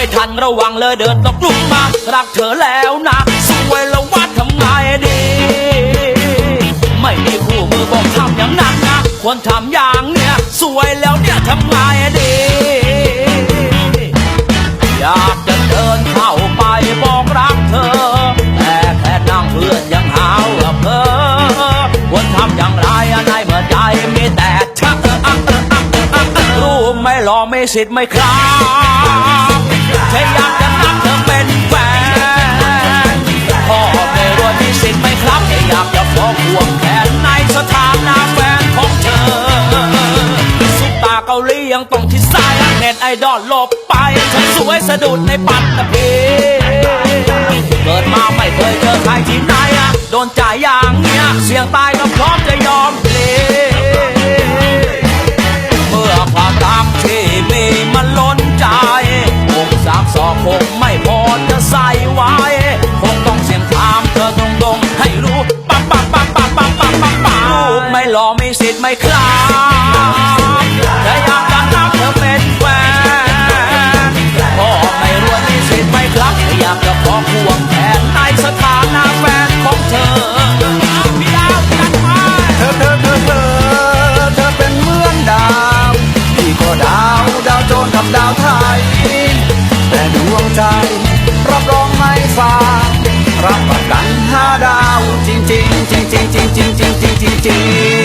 ไม่ทันระวังเลยเดินตกหลุมมา รักเธอแล้วนะสวยแล้วว่าทำไงดี ไม่มีคู่มือบอกทำอย่างนั้นนะควรทำอย่างเนี้ยสวยแล้วเนี่ยทำไงดี อยากจะเดินเข้าไปบอกรักเธอ แต่แค่นั่งเพื่อนยังหาวกับเธอควรทำอย่างไรในเมื่อใจมีแต่ชักรู้ไหม่รอไม่สิทธิ์ไม่ครับ แค่อยากจะนับเธอเป็นแฟนพ่อไม่รวยมีสิทธิ์ไหมครับแค่อยากจะขอห่วงแขนในสถานะแฟนของเธอซุปตาเกาหลียังต้องที่สายเน็ตไอดอลลบไปฉันสวยสะดุดในปัตตภีเกิดมาไม่เคยเจอใครที่ไหนอะโดนจ่ายย่า รอไม่สิทธิ์ไม่คลาแต่อยากจะนับเธอเป็นแฟนพ่อไม่รวยมีสิทธิ์ไม่ครับแต่อยากจะขอห่วงแทนในสถานะแฟนของเธอพี่ดาวจัดมาเธอเธอเธอเธอเธอเป็นเหมือนดาวพี่ก็ดาวดาวโจรกับดาวไทย แต่ดวงใจรับรองไม่ฟางรับประกันห้าดาวจริงจริงจริงจริงจริงจริงจริงจริง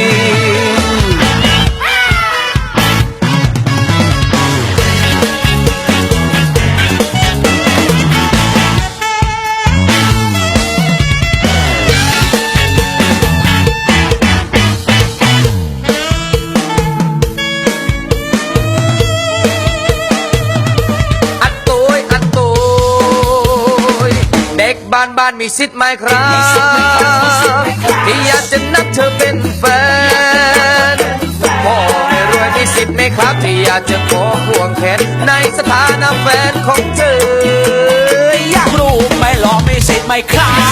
านบ้านมีสิทธิ์ไหมครับที่อยากจะนับเธอเป็นแฟนพ่อไม่รวยมีสิทธิ์ไหมครับ ที่อยากจะขอห่วงแขนในสถานะแฟนของเธออยากรูปไม่หล่อไม่สิทธิ์ไม่ครับ